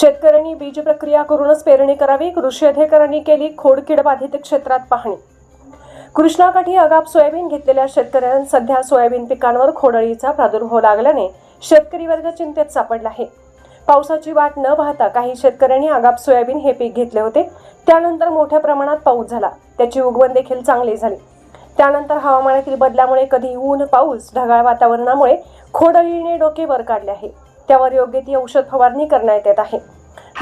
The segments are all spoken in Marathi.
शेतकऱ्यांनी बीज प्रक्रिया करूनच पेरणी करावी. कृषी अधिकाऱ्यांनी केली खोडकीड बाधित क्षेत्रात पाहणी. कृष्णाकाठी अगाप सोयाबीन घेतलेल्या शेतकऱ्यांना सध्या सोयाबीन पिकांवर खोडळीचा प्रादुर्भाव लागल्याने शेतकरी वर्ग चिंतेत सापडला आहे. पावसाची वाट न पाहता काही शेतकऱ्यांनी आगाप सोयाबीन हे पीक घेतले होते. त्यानंतर मोठ्या प्रमाणात पाऊस झाला. त्याची उगवण देखील चांगली झाली. त्यानंतर हवामानातील बदलामुळे कधी ऊन पाऊस ढगाळ वातावरणामुळे खोडळीने डोके वर काढले आहे. त्यावर योग्य ती औषध फवारणी करण्यात येत आहे.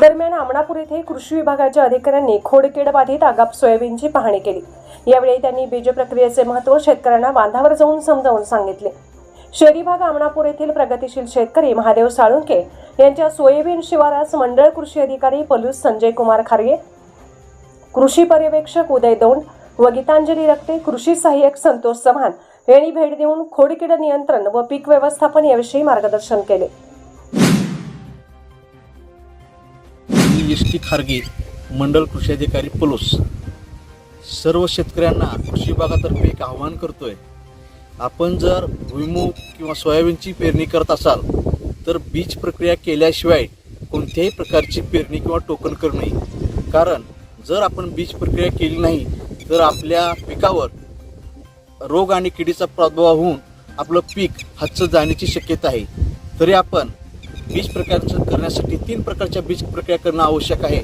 दरम्यान आमणापूर येथे कृषी विभागाच्या अधिकाऱ्यांनी खोडकीड बाधित आगाप सोयाबीनची पाहणी केली. यावेळी त्यांनी बीज प्रक्रियेचे महत्त्व शेतकऱ्यांना बांधावर जाऊन समजावून सांगितले. शहरी भाग आमणापूर येथील प्रगतीशील शेतकरी महादेव साळुंके यांच्या सोयाबीन शिवारास मंडळ कृषी अधिकारी पलूस संजय कुमार खारगे कृषी पर्यवेक्षक उदय दोंड व गीतांजली रक्ते कृषी सहाय्यक संतोष चव्हाण यांनी भेट देऊन खोडकीड नियंत्रण व पीक व्यवस्थापन याविषयी मार्गदर्शन केले. मी एस टी खारगे मंडल कृषी अधिकारी पलूस. सर्व शेतकऱ्यांना कृषी विभागातर्फे एक आव्हान करतोय. आपण जर भुईमूग किंवा सोयाबीनची पेरणी करत असाल तर बीज प्रक्रिया केल्याशिवाय कोणत्याही प्रकारची पेरणी किंवा टोकन करू नये. कारण जर आपण बीज प्रक्रिया केली नाही तर आपल्या पिकावर रोग आणि किडीचा प्रादुर्भाव होऊन आपलं पीक हातचं जाण्याची शक्यता आहे. तरी आपण बीज प्रकारचं करण्यासाठी तीन प्रकारच्या बीज प्रक्रिया करणं आवश्यक आहे.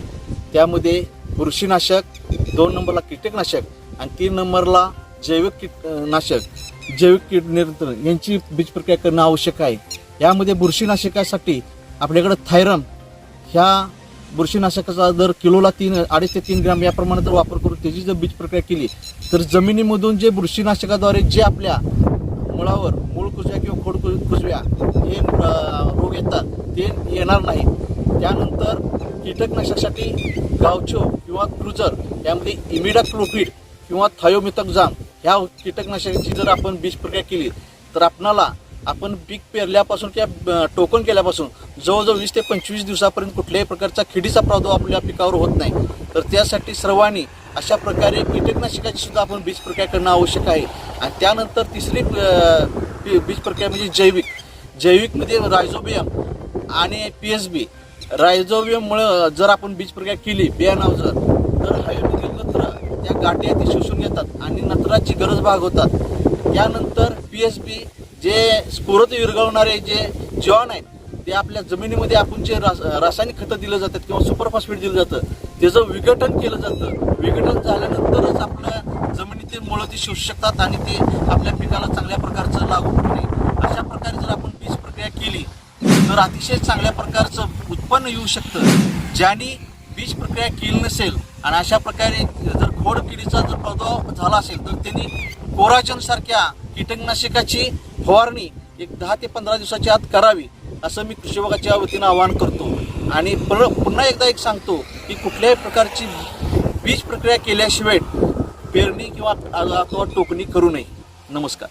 त्यामध्ये बुरशीनाशक दोन नंबरला कीटकनाशक आणि तीन नंबरला जैविक कीटनाशक जैविक कीड नियंत्रण यांची बीज प्रक्रिया करणं आवश्यक आहे. यामध्ये बुरशीनाशकासाठी आपल्याकडं थायरम ह्या बुरशीनाशकाचा दर किलोला तीन अडीच ते तीन ग्राम या प्रमाणात जर वापर करून त्याची जर बीज प्रक्रिया केली तर जमिनीमधून जे बुरशीनाशकाद्वारे जे आपल्या मुळावर मूळ कुजव्या किंवा खोड कुजव्या हे रोग येतात ते येणार नाही त्यानंतर कीटकनाशकासाठी गावचो किंवा क्रुझर यामध्ये इमिडाक्लोपिड किंवा थायोमिथक्झाम ह्या कीटकनाशकाची जर आपण बीज प्रक्रिया केली तर आपणाला आपण पीक पेरल्यापासून किंवा टोकन केल्यापासून जवळजवळ वीस ते पंचवीस दिवसापर्यंत कुठल्याही प्रकारचा किडीचा प्रादुर्भाव आपल्या पिकावर होत नाही. तर त्यासाठी सर्वांनी अशा प्रकारे कीटकनाशकाची सुद्धा आपण बीज प्रक्रिया करणं आवश्यक आहे. आणि त्यानंतर तिसरी पी बीज प्रक्रिया म्हणजे जैविक. जैविकमध्ये रायझोबियम आणि पी एस बी. रायझोबियममुळं जर आपण बीज प्रक्रिया केली बियाणावर जर तर हायड्रोजन नत्र त्या गाठी ते शोषून घेतात आणि नत्राची गरज भागवतात. त्यानंतर पी एस बी जे स्फुरत विरघळणारे जे जॉन आहेत ते आपल्या जमिनीमध्ये आपण जे रास रासायनिक खतं दिलं जातात किंवा सुपरफॉस्फेट दिलं जातं त्याचं विघटन केलं जातं. विघटन झाल्यानंतरच आपल्या जमिनीतील मुळं ती शोषू शकतात आणि ते आपल्या पिकाला चांगल्या प्रकारे लागू होऊ नये अशा प्रकारे जर आपण बीज प्रक्रिया केली तर अतिशय चांगल्या प्रकारचं उत्पन्न येऊ शकतं ज्यांनी बीज प्रक्रिया केली नसेल. आणि अशा प्रकारे जर खोड किडीचा जर प्रादुर्भाव झाला असेल तर त्यांनी कोराजन सारख्या कीटकनाशकाची फवारणी एक दहा ते पंधरा दिवसाच्या आत करावी असं मी कृषी विभागाच्या वतीनं आवाहन करतो. आणि पर पुन्हा एकदा एक सांगतो की कुठल्याही प्रकारची बीज प्रक्रिया केल्याशिवाय पेरणी किंवा अथवा टोकणी करू नये. नमस्कार.